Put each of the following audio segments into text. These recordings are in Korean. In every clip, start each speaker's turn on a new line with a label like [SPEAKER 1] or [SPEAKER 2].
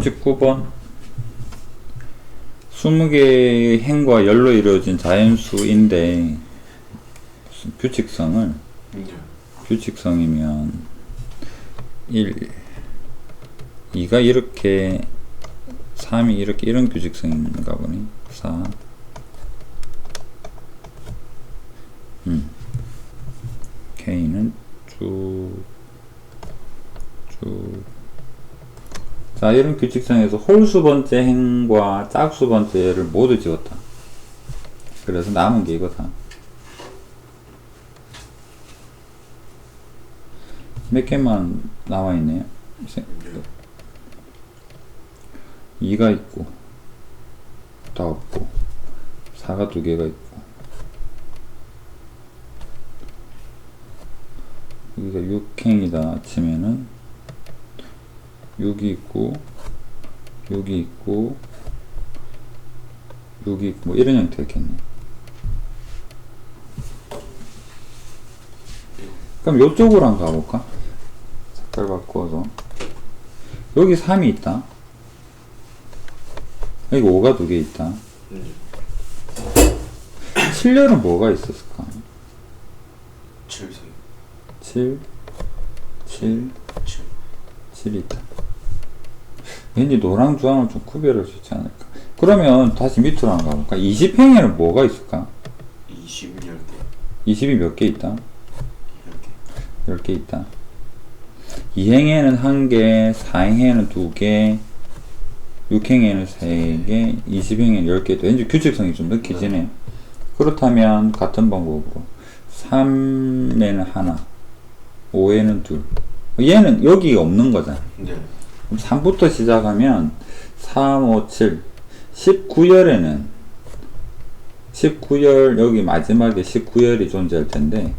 [SPEAKER 1] 39번 20개의 행과 열로 이루어진 자연수인데 무슨 규칙성을
[SPEAKER 2] 네.
[SPEAKER 1] 규칙성이면 1 2가 이렇게 3이 이렇게 이런 규칙성인가 보니 4 음. K는 쭉 자, 이런 규칙성에서 홀수 번째 행과 짝수 번째를 모두 지웠다. 그래서 남은 게 이거다. 몇 개만 나와 있네요. 세- 2가 있고, 다 없고, 4가 두 개가 있고, 여기가 6행이다 치면은 6이 있고 6이 있고 6이 있고 뭐 이런 형태겠네 그럼 요쪽으로 한번 가볼까? 색깔 바꿔서 여기 3이 있다 여기 5가 두 개 있다
[SPEAKER 2] 네.
[SPEAKER 1] 7열은 뭐가 있었을까?
[SPEAKER 2] 7세
[SPEAKER 1] 7 7
[SPEAKER 2] 7
[SPEAKER 1] 7이 있다. 왠지 노랑 주황을 좀 구별할 수 있지 않을까. 그러면 다시 밑으로 한번 가볼까? 20행에는 뭐가 있을까?
[SPEAKER 2] 21개
[SPEAKER 1] 20이 몇 개 있다?
[SPEAKER 2] 10개
[SPEAKER 1] 10개 있다. 2행에는 1개, 4행에는 2개, 6행에는 3개, 20행에는 10개 있다. 왠지 규칙성이 좀 느껴지네. 그렇다면 같은 방법으로 3에는 하나, 5에는 둘. 얘는 여기 없는 거잖아.
[SPEAKER 2] 네
[SPEAKER 1] 그럼 3부터 시작하면 3, 5, 7, 19열에는 19열 여기 마지막에 19열이 존재할 텐데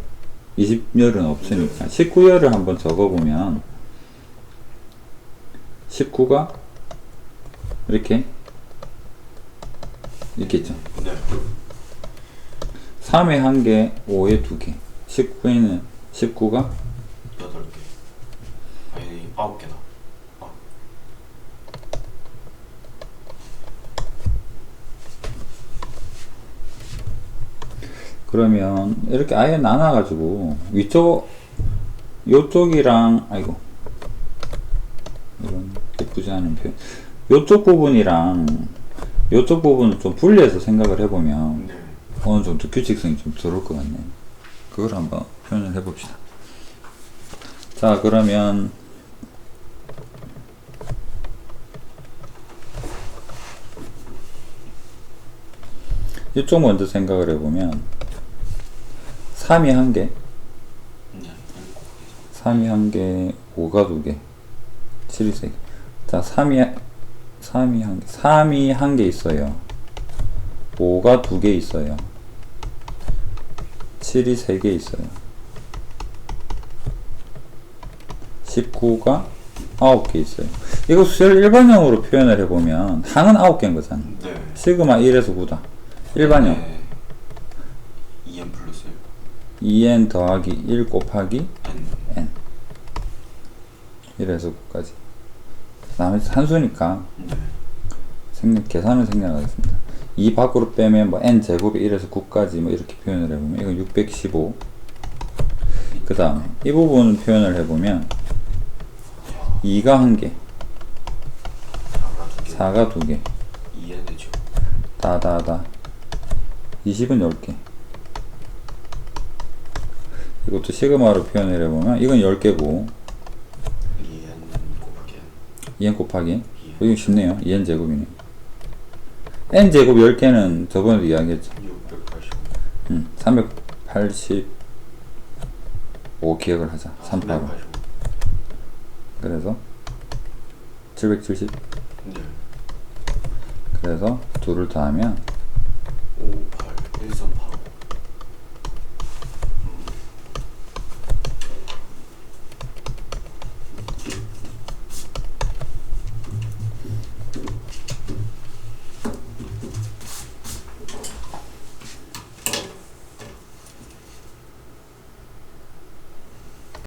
[SPEAKER 1] 20열은 없으니까 19열을 한번 적어보면 19가 이렇게 있겠죠.
[SPEAKER 2] 네.
[SPEAKER 1] 3에 1개, 5에 2개, 19에는 19가
[SPEAKER 2] 8개. 아니 9개다
[SPEAKER 1] 그러면 이렇게 아예 나눠가지고 위쪽 요쪽이랑 아이고. 이런 예쁘지 않은 표현. 요쪽 부분이랑 요쪽 부분을 좀 분리해서 생각을 해보면
[SPEAKER 2] 네.
[SPEAKER 1] 어느 정도 규칙성이 좀 들어올 것 같네요. 그걸 한번 표현을 해봅시다. 자 그러면 이쪽 먼저 생각을 해보면 3이 한 개,
[SPEAKER 2] 네
[SPEAKER 1] 3이 한 개, 5가 두 개, 7이 세 개. 자, 3이, 3이 한 개, 3이 한 개 있어요. 5가 두 개 있어요. 7이 세 개 있어요. 19가 9개 있어요. 이거 수열 일반형으로 표현을 해보면 항은 9개인 거잖아.
[SPEAKER 2] 네
[SPEAKER 1] 시그마 1에서 9다. 일반형.
[SPEAKER 2] 네. 2n 플러스
[SPEAKER 1] 2n 더하기 1 곱하기
[SPEAKER 2] n
[SPEAKER 1] 1에서 9까지. 나머지 산수니까
[SPEAKER 2] 네
[SPEAKER 1] 생략, 계산을 생략하겠습니다. 2 밖으로 빼면 뭐 n 제곱이 1에서 9까지 뭐 이렇게 표현을 해보면 이건 615. 그 다음에 이 부분 표현을 해보면 2가 1개,
[SPEAKER 2] 4가 2개
[SPEAKER 1] 4가 2개,
[SPEAKER 2] 2n 되죠
[SPEAKER 1] 다다다. 20은 10개. 이것도 시그마로 표현을 해보면 이건 10개고
[SPEAKER 2] 2n 곱하기 n
[SPEAKER 1] 2n 곱하기
[SPEAKER 2] 2n
[SPEAKER 1] 이거 쉽네요. 2n 제곱이네. n 제곱 10개는 저번에도 이야기했죠.
[SPEAKER 2] 685
[SPEAKER 1] 음, 385 기억을 하자. 385.
[SPEAKER 2] 385
[SPEAKER 1] 그래서 770.
[SPEAKER 2] 네
[SPEAKER 1] 그래서 둘을 더하면
[SPEAKER 2] 5 8 1 3 8